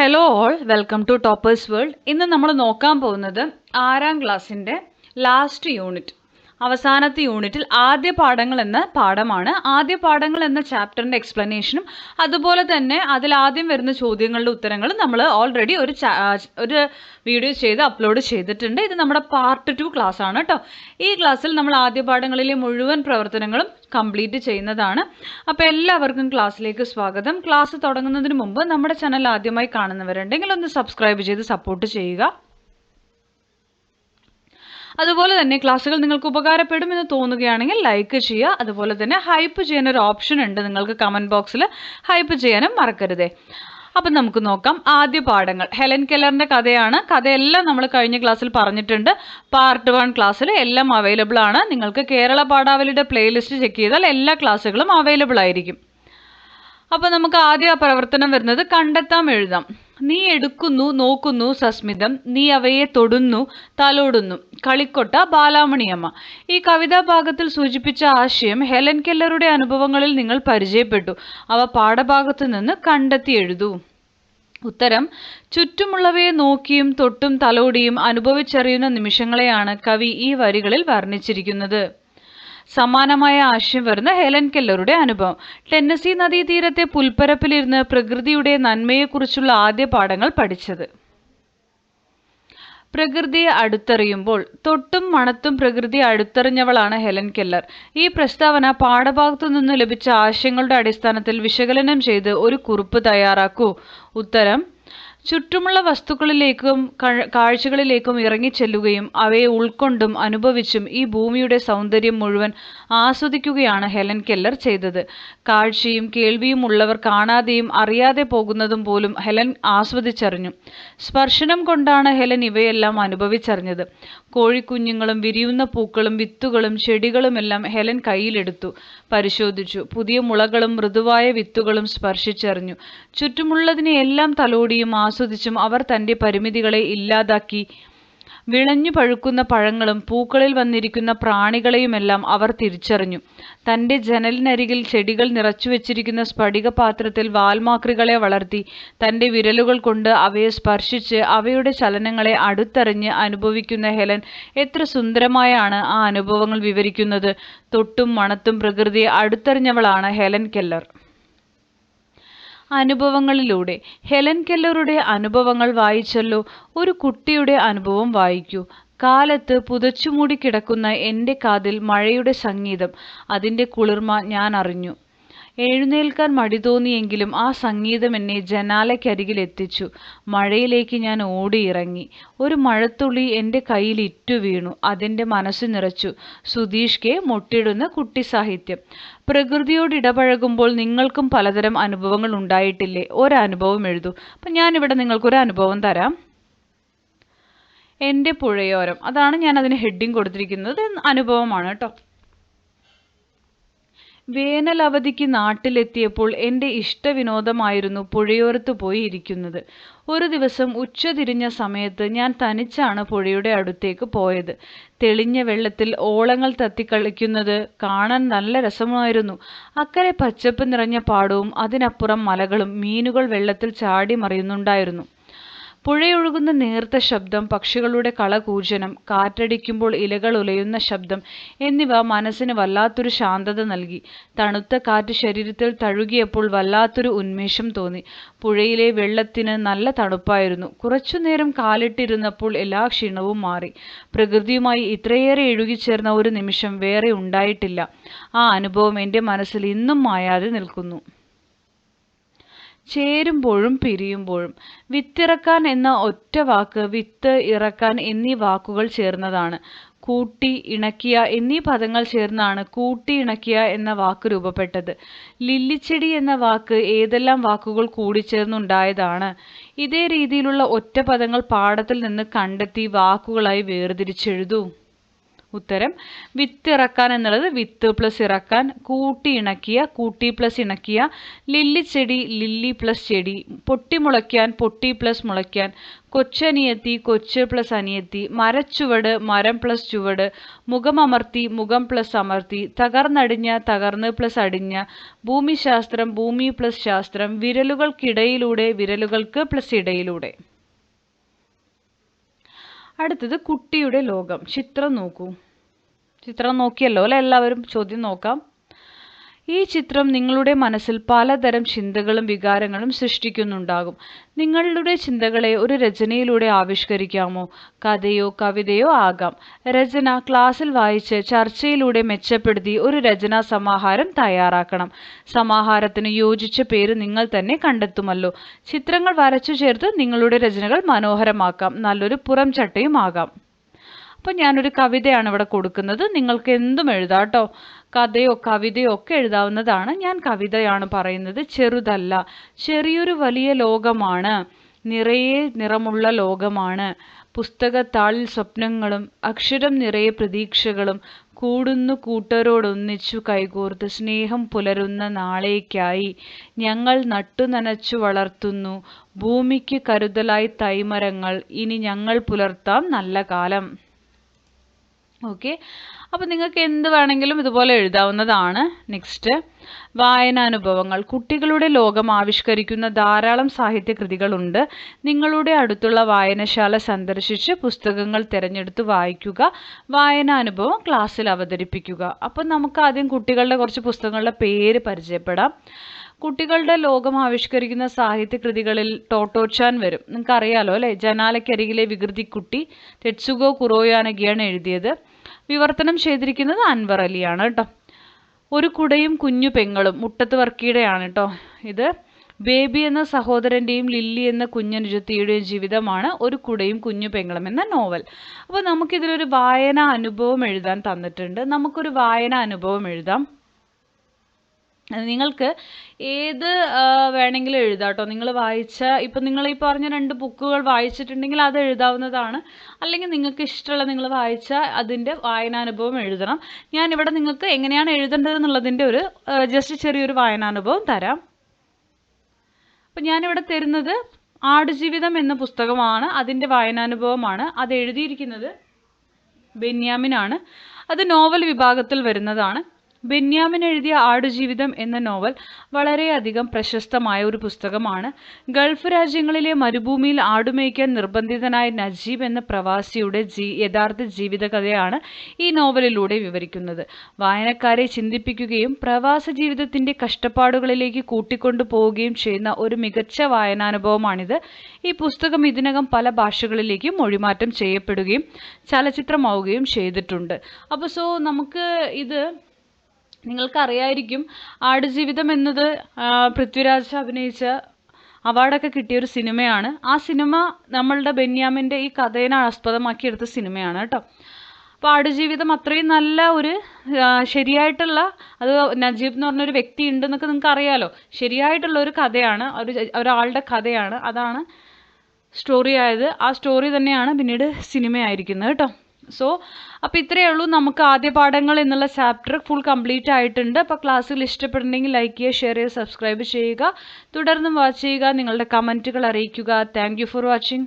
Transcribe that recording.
Hello all welcome to Toppers World ഇന്ന് നമ്മൾ നോക്കാൻ പോകുന്നത് ആറാം ക്ലാസ്സിന്റെ ലാസ്റ്റ് യൂണിറ്റ് അവസാനത്തെ യൂണിറ്റിൽ ആദ്യ പാഠങ്ങൾ എന്ന പാഠമാണ്. ആദ്യ പാഠങ്ങൾ എന്ന ചാപ്റ്ററിന്റെ എക്സ്പ്ലനേഷനും അതുപോലെ തന്നെ അതിൽ ആദ്യം വരുന്ന ചോദ്യങ്ങളുടെ ഉത്തരങ്ങളും നമ്മൾ ഓൾറെഡി ഒരു ഒരു വീഡിയോ ചെയ്ത് അപ്ലോഡ് ചെയ്തിട്ടുണ്ട്. ഇത് നമ്മുടെ പാർട്ട് ടു ക്ലാസ് ആണ് കേട്ടോ ഈ ക്ലാസ്സിൽ നമ്മൾ ആദ്യ പാഠങ്ങളിലെ മുഴുവൻ പ്രവർത്തനങ്ങളും കംപ്ലീറ്റ് ചെയ്യുന്നതാണ്. അപ്പോൾ എല്ലാവർക്കും ക്ലാസ്സിലേക്ക് സ്വാഗതം. ക്ലാസ് തുടങ്ങുന്നതിന് മുമ്പ് നമ്മുടെ ചാനൽ ആദ്യമായി കാണുന്നവരുണ്ടെങ്കിൽ ഒന്ന് സബ്സ്ക്രൈബ് ചെയ്ത് സപ്പോർട്ട് ചെയ്യുക. അതുപോലെ തന്നെ ക്ലാസ്സുകൾ നിങ്ങൾക്ക് ഉപകാരപ്പെടുമെന്ന് തോന്നുകയാണെങ്കിൽ ലൈക്ക് ചെയ്യുക. അതുപോലെ തന്നെ ഹൈപ്പ് ചെയ്യാൻ ഒരു ഓപ്ഷൻ ഉണ്ട്. നിങ്ങൾക്ക് കമന്റ് ബോക്സിൽ ഹൈപ്പ് ചെയ്യാനും മറക്കരുതേ. അപ്പം നമുക്ക് നോക്കാം. ആദ്യ പാഠങ്ങൾ. ഹെലൻ കെല്ലറിന്റെ കഥയാണ്. കഥയെല്ലാം നമ്മൾ കഴിഞ്ഞ ക്ലാസ്സിൽ പറഞ്ഞിട്ടുണ്ട്. പാർട്ട് വൺ ക്ലാസ്സിൽ എല്ലാം അവൈലബിൾ ആണ്. നിങ്ങൾക്ക് കേരള പാഠാവലിയുടെ പ്ലേലിസ്റ്റ് ചെക്ക് ചെയ്താൽ എല്ലാ ക്ലാസ്സുകളും അവൈലബിൾ ആയിരിക്കും. അപ്പോൾ നമുക്ക് ആദ്യ പ്രവർത്തനം വരുന്നത് കണ്ടെത്താം എഴുതാം. നീ എടുക്കുന്നു നോക്കുന്നു സസ്മിതം. നീ അവയെ തൊടുന്നു തലോടുന്നു. കളിക്കൊട്ട ബാലാമണിയമ്മ. ഈ കവിതാ ഭാഗത്തിൽ സൂചിപ്പിച്ച ആശയം ഹെലൻ കെല്ലറുടെ അനുഭവങ്ങളിൽ നിങ്ങൾ പരിചയപ്പെട്ടു. അവ പാഠഭാഗത്തു നിന്ന് കണ്ടെത്തി എഴുതൂ. ഉത്തരം ചുറ്റുമുള്ളവയെ നോക്കിയും തൊട്ടും തലോടിയും അനുഭവിച്ചറിയുന്ന നിമിഷങ്ങളെയാണ് കവി ഈ വരികളിൽ വർണിച്ചിരിക്കുന്നത്. സമാനമായ ആശയം വരുന്ന ഹെലൻ കെല്ലറുടെ അനുഭവം. ടെന്നസി നദീതീരത്തെ പുൽപ്പരപ്പിലിരുന്ന് പ്രകൃതിയുടെ നന്മയെക്കുറിച്ചുള്ള ആദ്യ പാഠങ്ങൾ പഠിച്ചത്. പ്രകൃതിയെ അടുത്തറിയുമ്പോൾ തൊട്ടും മണത്തും പ്രകൃതിയെ അടുത്തറിഞ്ഞവളാണ് ഹെലൻ കെല്ലർ. ഈ പ്രസ്താവന പാഠഭാഗത്തു നിന്ന് ലഭിച്ച ആശയങ്ങളുടെ അടിസ്ഥാനത്തിൽ വിശകലനം ചെയ്ത് ഒരു കുറിപ്പ് തയ്യാറാക്കൂ. ഉത്തരം ചുറ്റുമുള്ള വസ്തുക്കളിലേക്കും കാഴ്ചകളിലേക്കും ഇറങ്ങിച്ചെല്ലുകയും അവയെ ഉൾക്കൊണ്ടും അനുഭവിച്ചും ഈ ഭൂമിയുടെ സൗന്ദര്യം മുഴുവൻ ആസ്വദിക്കുകയാണ് ഹെലൻ കെല്ലർ ചെയ്തത്. കാഴ്ചയും കേൾവിയും ഉള്ളവർ കാണാതെയും അറിയാതെ പോകുന്നതും പോലും ഹെലൻ ആസ്വദിച്ചറിഞ്ഞു. സ്പർശനം കൊണ്ടാണ് ഹെലൻ ഇവയെല്ലാം അനുഭവിച്ചറിഞ്ഞത്. കോഴിക്കുഞ്ഞുങ്ങളും വിരിയുന്ന പൂക്കളും വിത്തുകളും ചെടികളുമെല്ലാം ഹെലൻ കയ്യിലെടുത്തു പരിശോധിച്ചു. പുതിയ മുളകളും മൃദുവായ വിത്തുകളും സ്പർശിച്ചറിഞ്ഞു. ചുറ്റുമുള്ളതിനെ എല്ലാം തലോടിയും ആസ്വദിച്ചും അവർ തന്റെ പരിമിതികളെ ഇല്ലാതാക്കി. വിളഞ്ഞു പഴുക്കുന്ന പഴങ്ങളും പൂക്കളിൽ വന്നിരിക്കുന്ന പ്രാണികളെയുമെല്ലാം അവർ തിരിച്ചറിഞ്ഞു. തന്റെ ജനലിനരികിൽ ചെടികൾ നിറച്ചു വെച്ചിരിക്കുന്ന സ്ഫടിക പാത്രത്തിൽ വാൽമാക്രികളെ വളർത്തി തന്റെ വിരലുകൾ കൊണ്ട് അവയെ സ്പർശിച്ച് അവയുടെ ചലനങ്ങളെ അടുത്തറിഞ്ഞ് അനുഭവിക്കുന്ന ഹെലൻ എത്ര സുന്ദരമായാണ് ആ അനുഭവങ്ങൾ വിവരിക്കുന്നത്. തൊട്ടും മണത്തും പ്രകൃതിയെ അടുത്തറിഞ്ഞവളാണ് ഹെലൻ കെല്ലർ. അനുഭവങ്ങളിലൂടെ. ഹെലൻ കെല്ലറുടെ അനുഭവങ്ങൾ വായിച്ചല്ലോ. ഒരു കുട്ടിയുടെ അനുഭവം വായിക്കൂ. കാലത്ത് പുതച്ചുമൂടി കിടക്കുന്ന എന്റെ കാതിൽ മഴയുടെ സംഗീതം. അതിന്റെ കുളിർമ ഞാൻ അറിഞ്ഞു. എഴുന്നേൽക്കാൻ മടി തോന്നിയെങ്കിലും ആ സംഗീതം എന്നെ ജനാലയ്ക്കരികിൽ എത്തിച്ചു. മഴയിലേക്ക് ഞാൻ ഓടിയിറങ്ങി. ഒരു മഴത്തുള്ളി എന്റെ കയ്യിൽ ഇറ്റു വീണു. അതെന്റെ മനസ്സ് നിറച്ചു. സുധീഷ് കെ മുട്ടിടുന്ന കുട്ടി സാഹിത്യം. പ്രകൃതിയോട് ഇടപഴകുമ്പോൾ നിങ്ങൾക്കും പലതരം അനുഭവങ്ങൾ ഉണ്ടായിട്ടില്ലേ? ഒരനുഭവം എഴുതൂ. അപ്പം ഞാനിവിടെ നിങ്ങൾക്കൊരു അനുഭവം തരാം. എന്റെ പുഴയോരം. അതാണ് ഞാൻ അതിന് ഹെഡിങ് കൊടുത്തിരിക്കുന്നത്. അനുഭവമാണ് കേട്ടോ. വേനൽ അവധിക്ക് നാട്ടിലെത്തിയപ്പോൾ എന്റെ ഇഷ്ടവിനോദമായിരുന്നു പുഴയോരത്ത് പോയി ഇരിക്കുന്നത്. ഒരു ദിവസം ഉച്ചതിരിഞ്ഞ സമയത്ത് ഞാൻ തനിച്ചാണ് പുഴയുടെ അടുത്തേക്ക് പോയത്. തെളിഞ്ഞ വെള്ളത്തിൽ ഓളങ്ങൾ തത്തിക്കളിക്കുന്നത് കാണാൻ നല്ല രസമായിരുന്നു. അക്കരെ പച്ചപ്പ് നിറഞ്ഞ പാടവും അതിനപ്പുറം മലകളും മീനുകൾ വെള്ളത്തിൽ ചാടി മറിയുന്നുണ്ടായിരുന്നു. പുഴയൊഴുകുന്ന നേർത്ത ശബ്ദം പക്ഷികളുടെ കളകൂജനം കാറ്റടിക്കുമ്പോൾ ഇലകൾ ഉലയുന്ന ശബ്ദം എന്നിവ മനസ്സിന് വല്ലാത്തൊരു ശാന്തത നൽകി. തണുത്ത കാറ്റ് ശരീരത്തിൽ തഴുകിയപ്പോൾ വല്ലാത്തൊരു ഉന്മേഷം തോന്നി. പുഴയിലെ വെള്ളത്തിന് നല്ല തണുപ്പായിരുന്നു. കുറച്ചുനേരം കാലിട്ടിരുന്നപ്പോൾ എല്ലാ ക്ഷീണവും മാറി. പ്രകൃതിയുമായി ഇത്രയേറെ ഇഴുകിച്ചേർന്ന ഒരു നിമിഷം വേറെ ഉണ്ടായിട്ടില്ല. ആ അനുഭവം എന്റെ മനസ്സിൽ ഇന്നും മായാതെ നിൽക്കുന്നു. ചേരുമ്പോഴും പിരിയുമ്പോഴും. വിത്തിറക്കാൻ എന്ന ഒറ്റ വാക്ക് വിത്ത് ഇറക്കാൻ എന്നീ വാക്കുകൾ ചേർന്നതാണ്. കൂട്ടി ഇണക്കിയ എന്നീ പദങ്ങൾ ചേർന്നാണ് കൂട്ടി ഇണക്കിയ എന്ന വാക്ക് രൂപപ്പെട്ടത്. ലില്ലിച്ചെടി എന്ന വാക്ക് ഏതെല്ലാം വാക്കുകൾ കൂടിച്ചേർന്നുണ്ടായതാണ് ഇതേ രീതിയിലുള്ള ഒറ്റ പദങ്ങൾ പാഠത്തിൽ നിന്ന് കണ്ടെത്തി വാക്കുകളായി വേർതിരിച്ചെഴുതൂ. ഉത്തരം. വിത്ത് ഇറക്കാൻ എന്നുള്ളത് വിത്ത് പ്ലസ് ഇറക്കാൻ കൂട്ടി ഇണക്കിയ കൂട്ടി പ്ലസ് ഇണക്കിയ ലില്ലി ചെടി ലില്ലി പ്ലസ് ചെടി പൊട്ടി മുളയ്ക്കാൻ പൊട്ടി പ്ലസ് മുളയ്ക്കാൻ കൊച്ചനിയത്തി കൊച്ച് പ്ലസ് അനിയത്തി മരച്ചുവട് മരം പ്ലസ് ചുവട് മുഖമമർത്തി മുഖം പ്ലസ് അമർത്തി തകർന്നടിഞ്ഞ തകർന്ന് പ്ലസ് അടിഞ്ഞ ഭൂമിശാസ്ത്രം ഭൂമി പ്ലസ് ശാസ്ത്രം വിരലുകൾക്കിടയിലൂടെ വിരലുകൾക്ക് പ്ലസ് ഇടയിലൂടെ. അടുത്തത് കുട്ടിയുടെ ലോകം. ചിത്രം നോക്കൂ. ചിത്രം നോക്കിയല്ലോ അല്ലെ? എല്ലാവരും ചോദ്യം നോക്കാം. ഈ ചിത്രം നിങ്ങളുടെ മനസ്സിൽ പലതരം ചിന്തകളും വികാരങ്ങളും സൃഷ്ടിക്കുന്നുണ്ടാകും. നിങ്ങളുടെ ചിന്തകളെ ഒരു രചനയിലൂടെ ആവിഷ്കരിക്കാമോ? കഥയോ കവിതയോ ആകാം. രചന ക്ലാസ്സിൽ വായിച്ച് ചർച്ചയിലൂടെ മെച്ചപ്പെടുത്തി ഒരു രചനാ സമാഹാരം തയ്യാറാക്കണം. സമാഹാരത്തിന് യോജിച്ച പേര് നിങ്ങൾ തന്നെ കണ്ടെത്തുമല്ലോ. ചിത്രങ്ങൾ വരച്ചു ചേർത്ത് നിങ്ങളുടെ രചനകൾ മനോഹരമാക്കാം. നല്ലൊരു പുറം ചട്ടയും ആകാം അപ്പം ഞാനൊരു കവിതയാണ് ഇവിടെ കൊടുക്കുന്നത്. നിങ്ങൾക്ക് എന്തും എഴുതാം കേട്ടോ കഥയോ കവിതയോ ഒക്കെ എഴുതാവുന്നതാണ്. ഞാൻ കവിതയാണ് പറയുന്നത്. ചെറുതല്ല. ചെറിയൊരു വലിയ ലോകമാണ്. നിറയെ നിറമുള്ള ലോകമാണ്. പുസ്തകത്താളിൽ സ്വപ്നങ്ങളും അക്ഷരം നിറയെ പ്രതീക്ഷകളും കൂടുന്നു കൂട്ടരോടൊന്നിച്ചു കൈകോർത്ത് സ്നേഹം പുലരുന്ന നാളേക്കായി ഞങ്ങൾ നട്ടുനനച്ചു വളർത്തുന്നു. ഭൂമിക്ക് കരുതലായി തൈമരങ്ങൾ. ഇനി ഞങ്ങൾ പുലർത്താം നല്ല കാലം. ഓക്കെ അപ്പോൾ നിങ്ങൾക്ക് എന്ത് വേണമെങ്കിലും ഇതുപോലെ എഴുതാവുന്നതാണ്. നെക്സ്റ്റ് വായനാനുഭവങ്ങൾ. കുട്ടികളുടെ ലോകം ആവിഷ്കരിക്കുന്ന ധാരാളം സാഹിത്യകൃതികളുണ്ട് നിങ്ങളുടെ അടുത്തുള്ള വായനശാല സന്ദർശിച്ച് പുസ്തകങ്ങൾ തിരഞ്ഞെടുത്ത് വായിക്കുക. വായനാനുഭവം ക്ലാസ്സിൽ അവതരിപ്പിക്കുക. അപ്പം നമുക്ക് ആദ്യം കുട്ടികളുടെ കുറച്ച് പുസ്തകങ്ങളുടെ പേര് പരിചയപ്പെടാം. കുട്ടികളുടെ ലോകം ആവിഷ്കരിക്കുന്ന സാഹിത്യകൃതികളിൽ ടോട്ടോച്ചാൻ വരും. നിങ്ങൾക്ക് അറിയാലോ അല്ലേ? ജനാലക്കരികിലെ വികൃതിക്കുട്ടി തെറ്റ്സുഗോ കുറോയാനഗിയാണ് എഴുതിയത്. വിവർത്തനം ചെയ്തിരിക്കുന്നത് അൻവർ അലിയാണ് കേട്ടോ. ഒരു കുടയും കുഞ്ഞു പെങ്ങളും മുട്ടത്ത് വർക്കിയുടെയാണ് കേട്ടോ. ഇത് ബേബി എന്ന സഹോദരന്റെയും ലില്ലി എന്ന കുഞ്ഞനുജത്തിയുടെയും ജീവിതമാണ് ഒരു കുടയും കുഞ്ഞു പെങ്ങളും എന്ന നോവൽ. അപ്പോൾ നമുക്കിതിലൊരു വായന അനുഭവം എഴുതാൻ തന്നിട്ടുണ്ട്. നമുക്കൊരു വായന അനുഭവം എഴുതാം. നിങ്ങൾക്ക് ഏത് വേണമെങ്കിലും എഴുതാം കേട്ടോ. നിങ്ങൾ വായിച്ച ഇപ്പം നിങ്ങൾ ഈ പറഞ്ഞ രണ്ട് ബുക്കുകൾ വായിച്ചിട്ടുണ്ടെങ്കിൽ അത് എഴുതാവുന്നതാണ്. അല്ലെങ്കിൽ നിങ്ങൾക്ക് ഇഷ്ടമുള്ള നിങ്ങൾ വായിച്ച അതിന്റെ വായനാനുഭവം എഴുതണം. ഞാനിവിടെ നിങ്ങൾക്ക് എങ്ങനെയാണ് എഴുതേണ്ടത് എന്നുള്ളതിന്റെ ഒരു ജസ്റ്റ് ചെറിയൊരു വായനാനുഭവം തരാം. അപ്പം ഞാനിവിടെ തരുന്നത് ആടുജീവിതം എന്ന പുസ്തകമാണ്. അതിന്റെ വായനാനുഭവമാണ്. അത് എഴുതിയിരിക്കുന്നത് ബെന്യാമിനാണ്. അത് നോവൽ വിഭാഗത്തിൽ വരുന്നതാണ്. ബെന്യാമിൻ എഴുതിയ ആടുജീവിതം എന്ന നോവൽ വളരെയധികം പ്രശസ്തമായ ഒരു പുസ്തകമാണ്. ഗൾഫ് രാജ്യങ്ങളിലെ മരുഭൂമിയിൽ ആടുമേയ്ക്കാൻ നിർബന്ധിതനായ നജീബ് എന്ന പ്രവാസിയുടെ ജീ യഥാർത്ഥ ജീവിതകഥയാണ് ഈ നോവലിലൂടെ വിവരിക്കുന്നത്. വായനക്കാരെ ചിന്തിപ്പിക്കുകയും പ്രവാസ ജീവിതത്തിന്റെ കഷ്ടപ്പാടുകളിലേക്ക് കൂട്ടിക്കൊണ്ടു പോവുകയും ചെയ്യുന്ന ഒരു മികച്ച വായനാനുഭവമാണിത്. ഈ പുസ്തകം ഇതിനകം പല ഭാഷകളിലേക്കും മൊഴിമാറ്റം ചെയ്യപ്പെടുകയും ചലച്ചിത്രമാവുകയും ചെയ്തിട്ടുണ്ട്. അപ്പോൾ സോ നമുക്ക് ഇത് നിങ്ങൾക്കറിയായിരിക്കും ആടുജീവിതം എന്നത് പൃഥ്വിരാജ് അഭിനയിച്ച അവാർഡൊക്കെ കിട്ടിയ ഒരു സിനിമയാണ്. ആ സിനിമ നമ്മളുടെ ബെന്യാമിന്റെ ഈ കഥയെ ആസ്പദമാക്കി എടുത്ത സിനിമയാണ് കേട്ടോ. അപ്പോൾ ആടുജീവിതം അത്രയും നല്ല ഒരു ശരിയായിട്ടുള്ള അത് നജീബ് എന്ന് പറഞ്ഞൊരു വ്യക്തി ഉണ്ടെന്നൊക്കെ നിങ്ങൾക്ക് അറിയാലോ ശരിയായിട്ടുള്ള ഒരു കഥയാണ് ഒരു ഒരാളുടെ കഥയാണ്. അതാണ് സ്റ്റോറി ആയത് ആ സ്റ്റോറി തന്നെയാണ് പിന്നീട് സിനിമയായിരിക്കുന്നത് കേട്ടോ. സോ അപ്പോൾ ഇത്രയേ ഉള്ളൂ. നമുക്ക് ആദ്യ പാഠങ്ങൾ എന്നുള്ള ചാപ്റ്റർ ഫുൾ കംപ്ലീറ്റ് ആയിട്ടുണ്ട്. അപ്പോൾ ക്ലാസ്സുകൾ ഇഷ്ടപ്പെടുന്നെങ്കിൽ ലൈക്ക് ചെയ്യുക ഷെയർ ചെയ്യുക സബ്സ്ക്രൈബ് ചെയ്യുക. തുടർന്നും വാച്ച് ചെയ്യുക. നിങ്ങളുടെ കമന്റുകൾ അറിയിക്കുക. Thank for watching